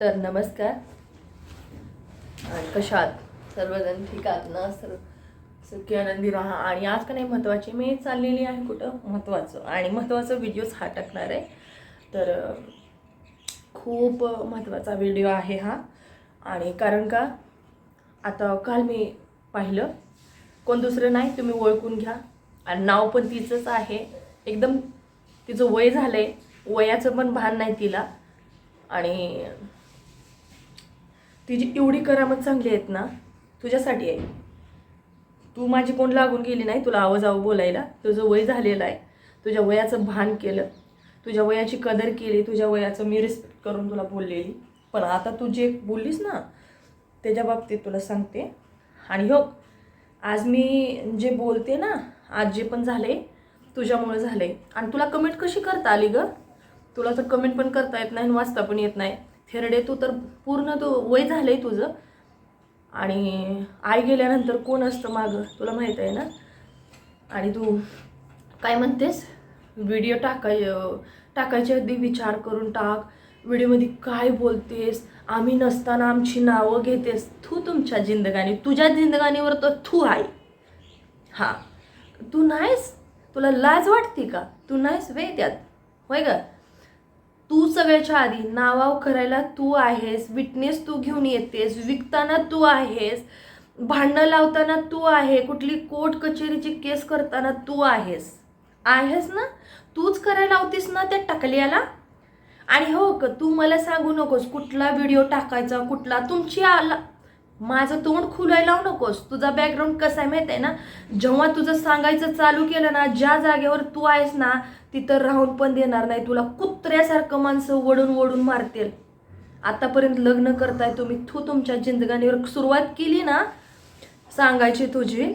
तर नमस्कार. आणि कशात? सर्वजण ठीक आहात ना? सर्व सुखी आनंदी राहा. आणि आज का नाही महत्त्वाची? मी चाललेली आहे कुठं? महत्त्वाचं. आणि महत्त्वाचा व्हिडिओच हा टाकणार आहे. तर खूप महत्त्वाचा व्हिडिओ आहे हा. आणि कारण का? आता काल मी पाहिलं. कोण दुसरं नाही तुम्ही ओळखून घ्या. आणि नाव पण तिचंच आहे. एकदम तिचं वय झालं आहे वयाचं पण भान नाही तिला. आणि तिची एवढी करामत चांगली आहेत ना तुझ्यासाठी आहे. तू माझी कोण लागून गेली नाही तुला आवाज आव बोलायला. तुझं वय झालेलं आहे. तुझ्या वयाचं भान केलं. तुझ्या वयाची कदर केली. तुझ्या वयाचं मी रिस्पेक्ट करून तुला बोललेली. पण आता तू जे बोललीस ना त्याच्या बाबतीत तुला सांगते. आणि हो आज मी जे बोलते ना आज जे पण झाले तुझ्यामुळे झाले आणि तुला कमेंट कशी करता आली ग? तुला तर कमेंट पण करता येत नाही आणि वाचता पण येत नाही. थेरडे तू तर पूर्ण तू वय झालं आहे तुझं. आणि आई गेल्यानंतर कोण असतं मागं? तुला माहीत आहे ना? आणि तू काय म्हणतेस? व्हिडिओ टाकाय टाकायच्या अगदी विचार करून टाक. व्हिडिओमध्ये काय बोलतेस? आम्ही नसताना आमची नावं घेतेस. तू तुमच्या जिंदगानी. तुझ्या जिंदगानीवर तर तू आहे. हां. तू नाहीस? तुला लाज वाटते का? तू नाहीस वे त्यात? होय का तू सगळ्याच्या आधी नावाव करायला तू आहेस विटनेस तू घेऊन येतेस विकताना तू आहेस भांडणं लावताना तू आहे कुठली कोर्ट कचेरीची केस करताना तू आहेस. आहेस ना? तूच करायला लावतीस ना त्या टकल्याला? आणि हो का तू मला सांगू नकोस कुठला व्हिडिओ टाकायचा कुठला? तुमची आला माझं तोंड खुलायला लावू नकोस. तुझा बॅकग्राऊंड कसा आहे माहिती आहे ना? जेव्हा तुझं सांगायचं चालू केलं ना ज्या जागेवर तू आहेस ना तिथं राहून पण देणार नाही. तुला कुत्र्यासारखं माणसं वडून वडून मारतील. आतापर्यंत लग्न करताय तुम्ही तू तुमच्या जिंदगानीवर सुरुवात केली ना सांगायची तुझी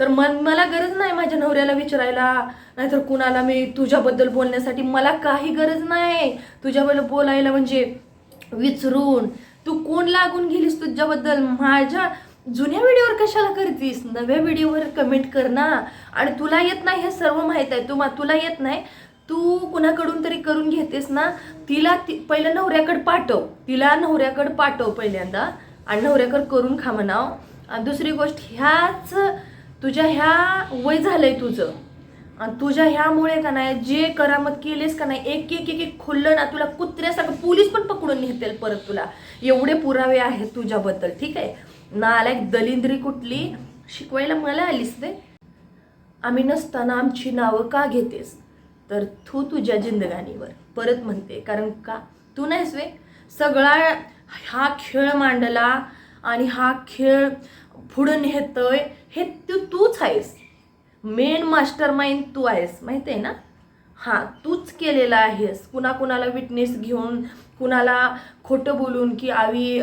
तर मन मला गरज नाही माझ्या नवऱ्याला विचारायला. नाहीतर कुणाला मी तुझ्याबद्दल बोलण्यासाठी मला काही गरज नाही. तुझ्याबद्दल बोलायला म्हणजे विचरून तू कोण लागून गेलीस तुझ्याबद्दल? माझ्या जुन्या व्हिडिओवर कशाला करतीस? नव्या व्हिडिओवर कमेंट कर ना. आणि तुला येत नाही हे सर्व माहीत आहे. तू तुला येत नाही. तू कुणाकडून तरी करून घेतेस ना. तिला ती पहिलं नवऱ्याकडं पाठव. तिला नवऱ्याकडं पाठव पहिल्यांदा. आणि नवऱ्याकडं करून खा म्हणाव. आणि दुसरी गोष्ट ह्याच तुझ्या ह्या वय झालंय तुझं. आणि तुझ्या ह्यामुळे का नाही जे करामत केलेस का नाही एक एक एक एक खुल्लं ना तुला कुत्र्यासारखं पोलीस पण पकडून नेतील परत तुला. एवढे पुरावे आहेत तुझ्याबद्दल ठीक आहे? ना आला एक दलिंद्री कुठली? शिकवायला मला आलीस ते आम्ही नसताना आमची नावं का घेतेस? तर तू तुझ्या जिंदगानीवर परत म्हणते कारण का? तू नाहीस वे सगळा हा खेळ मांडला आणि हा खेळ पुढं नेतोय हे तू तूच आहेस. मेन मास्टर माइंड तू आहेस माहिती आहे ना? हां तूच केलेला आहेस. कुणा कुणाला विटनेस घेऊन कुणाला खोटं बोलून की आवी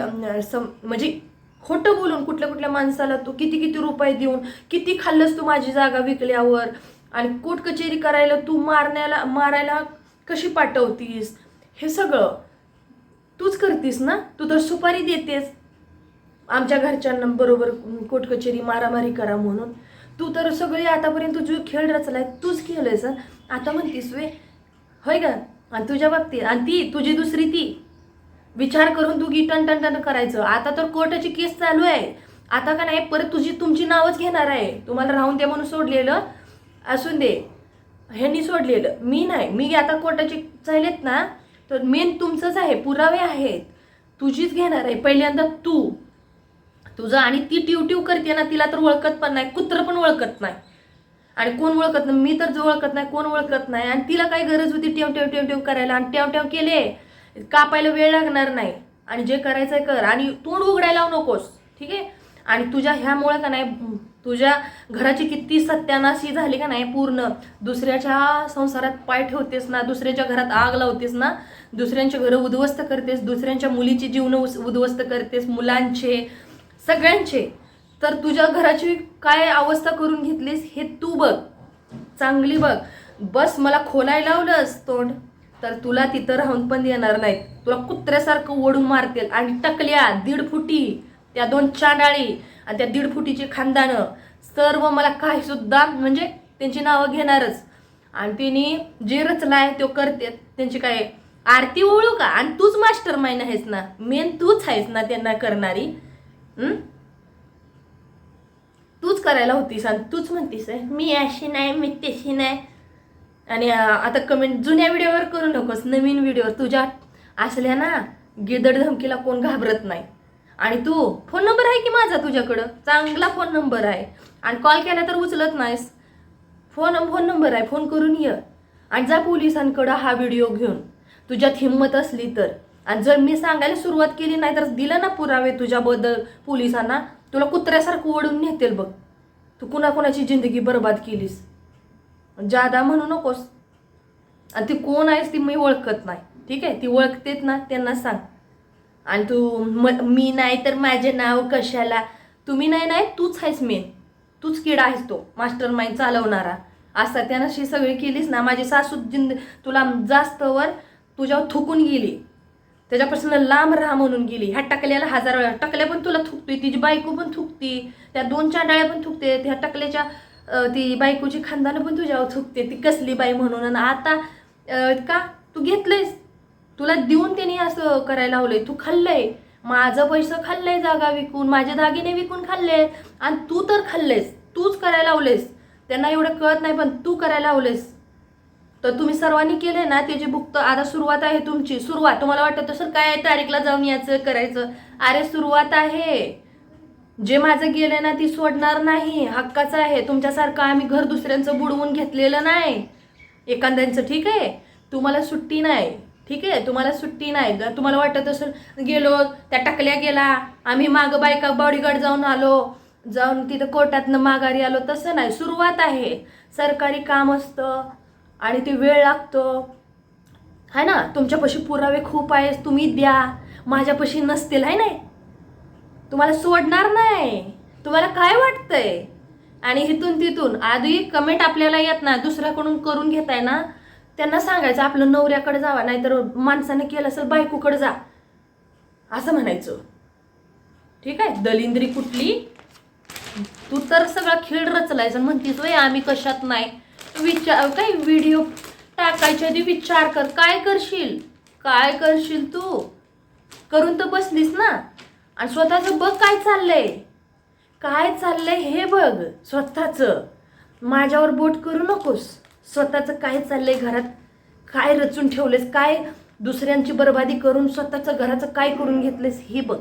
सम म्हणजे खोटं बोलून कुठल्या कुठल्या माणसाला तू किती किती रुपये देऊन किती खाल्लंस तू माझी जागा विकल्यावर? आणि कोर्ट कचेरी करायला तू मारण्याला मारायला कशी पाठवतीस? हे सगळं तूच करतीस ना? तू तर सुपारी देतेस. आमच्या घरच्यांना बरोबर कोर्ट कचेरी मारामारी करा म्हणून. तू तर सगळी आतापर्यंत तुझी खेळ रचलाय तूच केलंय सर. आता म्हणतीस वे होय का? आणि तुझ्या बाबतीत आणि ती तुझी दुसरी ती. विचार करून तू गी टन टन टन करायचं. आता तर कोर्टाची केस चालू आहे. आता का नाही परत तुझी तुमची नावच घेणार आहे. तुम्हाला राहून दे म्हणून सोडलेलं असून दे. ह्यांनी सोडलेलं. मी नाही. मी आता कोर्टाची चालेत ना तर मेन तुमचंच आहे. पुरावे आहेत. तुझीच घेणार आहे. पहिल्यांदा तू. तुझं आणि ती टिव टिव करते ना तिला तर ओळखत पण नाही. कुत्र पण ओळखत नाही. आणि कोण ओळखत नाही? मी तर जो ओळखत नाही कोण ओळखत नाही. आणि तिला काय गरज होती टेव टेव टेव टेव करायला? आणि टेव टेव केले कापायला वेळ लागणार नाही. आणि जे करायचंय कर. आणि तोंड उघडायला लावू नकोस ठीक आहे? आणि तुझ्या ह्यामुळे का नाही तुझ्या घराची किती सत्यानाशी झाली का नाही पूर्ण? दुसऱ्याच्या संसारात पाय ठेवतेस ना दुसऱ्याच्या घरात आग लावतेस ना दुसऱ्यांचे घरं उद्ध्वस्त करतेस दुसऱ्यांच्या मुलीची जीवन उद्ध्वस्त करतेस मुलांचे सगळ्यांचे. तर तुझ्या घराची काय अवस्था करून घेतलीस हे तू बघ. चांगली बघ. बस मला खोलाय लावलंस तोंड. तर तुला तिथं राहून पण येणार नाहीत. तुला कुत्र्यासारखं ओढून मारतील. आणि टकल्या दीड फुटी त्या दोन चांडाळी आणि त्या दीड फुटीची खानदानं. सर्व मला काही सुद्धा म्हणजे त्यांची नावं घेणारच. आणि त्यांनी जे रचलाय तो करतात त्यांची काय आरती ओळू का? आणि तूच मास्टर माइंड आहेस ना. मेन तूच आहेस ना त्यांना करणारी. तूच करायला होतीस आणि तूच म्हणतीस "आहे, मी अशी नाही मी तशी नाही. आणि आता कमेंट जुन्या व्हिडिओवर करू नकोस नवीन व्हिडिओवर तुझ्या असल्या ना गिदड धमकीला कोण घाबरत नाही. आणि तू फोन नंबर आहे की माझा तुझ्याकडं? चांगला फोन नंबर आहे. आणि कॉल केला तर उचलत नाहीस. फोन फोन नंबर आहे फोन करून ये. आणि जा पोलिसांकडं हा व्हिडिओ घेऊन. तुझ्यात हिंमत असली तर. आणि जर मी सांगायला सुरुवात केली नाही तर दिलं ना पुरावे तुझ्याबद्दल पोलिसांना तुला कुत्र्यासारखं ओढून नेतील बघ. तू कुणाकुणाची जिंदगी बर्बाद केलीस? जादा म्हणू नकोस. आणि ती कोण आहेस ती मी ओळखत नाही. ठीक आहे? ती ओळखतेत ना त्यांना सांग. आणि तू म मी नाही तर माझे नाव कशाला? तुम्ही नाही नाही तूच आहेस मेन तूच किडा आहेस तो मास्टर माइंड चालवणारा. असा त्यांना शी सगळी केलीस ना माझी सासू जिंद तुला जास्तवर तुझ्यावर थुकून गेली. त्याच्यापासून लांब राहा म्हणून गेली. ह्या टकल्याला हजार वेळा टकल्या पण तुला थुकते तिची बायको पण थुकती त्या दोन चांडाळ्या पण थुकते त्या टकल्याच्या ती बायकोची खानदानं पण तुझ्यावर थुकते ती कसली बाई म्हणून. आणि आता का? तू घेतलंयस. तुला देऊन त्यांनी असं करायला लावलंय. तू खाल्लंय. माझं पैसे खाल्लंय जागा विकून माझे दागिने विकून खाल्ले आणि तू तर खाल्लेस. तूच करायला लावलेस. त्यांना एवढं कळत नाही पण तू करायला लावलेस. तर तुम्ही सर्वांनी केले ना त्याची बुक आता सुरुवात आहे तुमची. सुरुवात तुम्हाला वाटत असेल काय तारीखला जाऊन यायचं करायचं. अरे सुरुवात आहे. जे माझं गेलं ना ती सोडणार नाही. हक्काचं आहे. तुमच्यासारखं आम्ही घर दुसऱ्यांचं बुडवून घेतलेलं नाही. एखाद्यांचं ठीक आहे? तुम्हाला सुट्टी नाही. ठीक आहे? तुम्हाला सुट्टी नाही. तुम्हाला वाटत असेल गेलो त्या टाकल्या गेला. आम्ही मागं बायका बॉडीगार्ड जाऊन आलो. जाऊन तिथं कोर्टातनं माघारी आलो. तसं नाही. सुरुवात आहे. सरकारी काम असतं. आणि ते वेळ लागतो. आहे ना तुमच्यापाशी पुरावे खूप आहेत तुम्ही द्या. माझ्यापाशी नसतील आहे नाही. तुम्हाला सोडणार नाही. तुम्हाला काय वाटतंय? आणि इथून तिथून आधी कमेंट आपल्याला येत ना दुसऱ्याकडून करून घेताय ना त्यांना सांगायचं आपलं नवऱ्याकडे जावा नाहीतर माणसाने केलं असेल बायकोकडे जा. असं म्हणायचं. ठीक आहे? दलिंद्री कुठली? तू तर सगळा खेळ रचलायचं आणि म्हणतीस वय आम्ही कशात नाही. विचार काय व्हिडिओ टाकायच्या आधी विचार कर. काय करशील? काय करशील तू? करून तर बसलीस ना. आणि स्वतःचं बघ काय चाललंय. काय चाललंय हे बघ स्वतःचं. माझ्यावर बोट करू नकोस. स्वतःचं काय चाललंय घरात? काय रचून ठेवलेस काय दुसऱ्यांची बरबादी करून स्वतःचं घराचं काय करून घेतलेस हे बघ.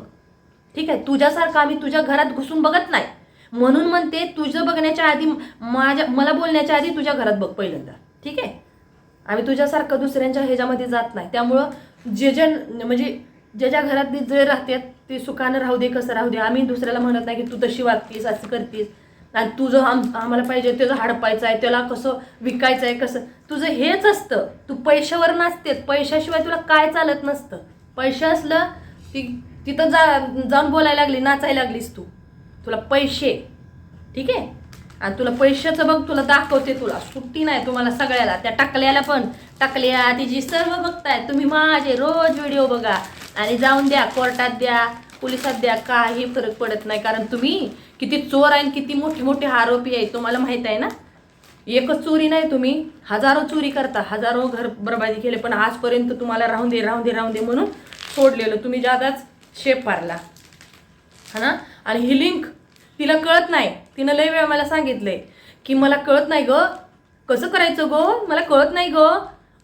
ठीक आहे? तुझ्यासारखं आम्ही तुझ्या घरात घुसून बघत नाही. म्हणून म्हणते तुझं बघण्याच्या आधी माझ्या मला बोलण्याच्या आधी तुझ्या घरात बघ पहिल्यांदा. ठीक आहे? आम्ही तुझ्यासारखं दुसऱ्यांच्या ह्याच्यामध्ये जात नाही. त्यामुळं जे जे म्हणजे ज्याच्या ज्या घरात जे राहतात ते सुखानं राहू दे कसं राहू दे. आम्ही दुसऱ्याला म्हणत नाही की तू तशी वागतीस असं करतीस. आणि तुझं आम आम्हाला पाहिजे त्याचं हडपायचं आहे त्याला कसं विकायचं आहे कसं. तुझं हेच असतं. तू पैशावर नसते पैशाशिवाय तुला काय चालत नसतं. पैसे असलं ती तिथं जा जाऊन बोलायला लागली नाचायला लागलीस तू. तुला पैसे. ठीक आहे? आणि तुला पैशाचं बघ तुला दाखवते तुला. सुट्टी नाही तुम्हाला सगळ्याला. त्या टाकल्याला पण. टाकल्या तिची सर्व बघताय. तुम्ही माझे रोज व्हिडिओ बघा. आणि जाऊन द्या कोर्टात द्या पोलिसात द्या. काही फरक पडत नाही. कारण तुम्ही किती चोर आहे आणि किती मोठे मोठे आरोपी आहे. तुम्हाला माहीत आहे ना? एकच चोरी नाही तुम्ही. हजारो चोरी करता. हजारो घर बर्बादी केले. पण आजपर्यंत तुम्हाला राहून दे राहून दे राहून दे म्हणून सोडलेलं. तुम्ही जादाच शेप पारला हा ना? आणि ही लिंक तिला कळत नाही. तिनं लय वेळा मला सांगितलंय की मला कळत नाही ग. कसं करायचं ग? मला कळत नाही ग.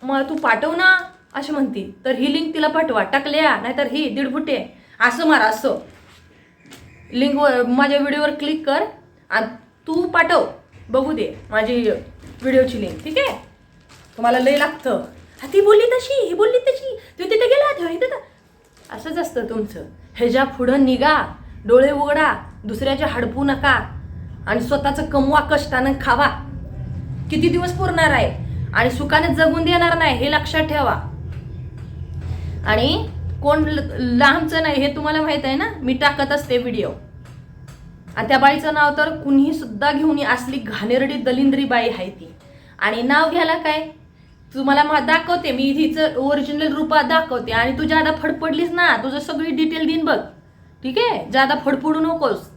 मला तू पाठव ना अशी म्हणती. तर ही लिंक तिला पाठवा. टाकल्या नाहीतर ही दीडफुटे असं मारा असं. लिंकवर माझ्या व्हिडिओवर क्लिक कर आणि तू पाठव. बघू दे माझी व्हिडिओची लिंक ठीक आहे? तुम्हाला लय लागतं. हा ती बोलली तशी ही बोलली तशी. तू तिथे गेला तेव्हा का असंच असतं तुमचं. ह्याच्या पुढं निघा. डोळे उघडा दुसऱ्याचे हडपू नका आणि स्वतःचं कमवा कष्टानं खावा. किती दिवस पुरणार आहे? आणि सुखाने जगून देणार नाही हे लक्षात ठेवा. आणि कोण ल- लांबचं नाही हे तुम्हाला माहीत आहे ना? मी टाकत असते व्हिडिओ आणि त्या बाईचं नाव तर कुणी सुद्धा घेऊन असली घाणेरडी दलिंद्री बाई आहे ती. आणि नाव घ्यायला काय? तुम्हाला मा दाखवते मी हिचं ओरिजिनल रूपात दाखवते. आणि तुझ्या आता फडफडलीस ना तुझं सगळी डिटेल देईन बघ. ठीक आहे? जादा फडफडू नकोस.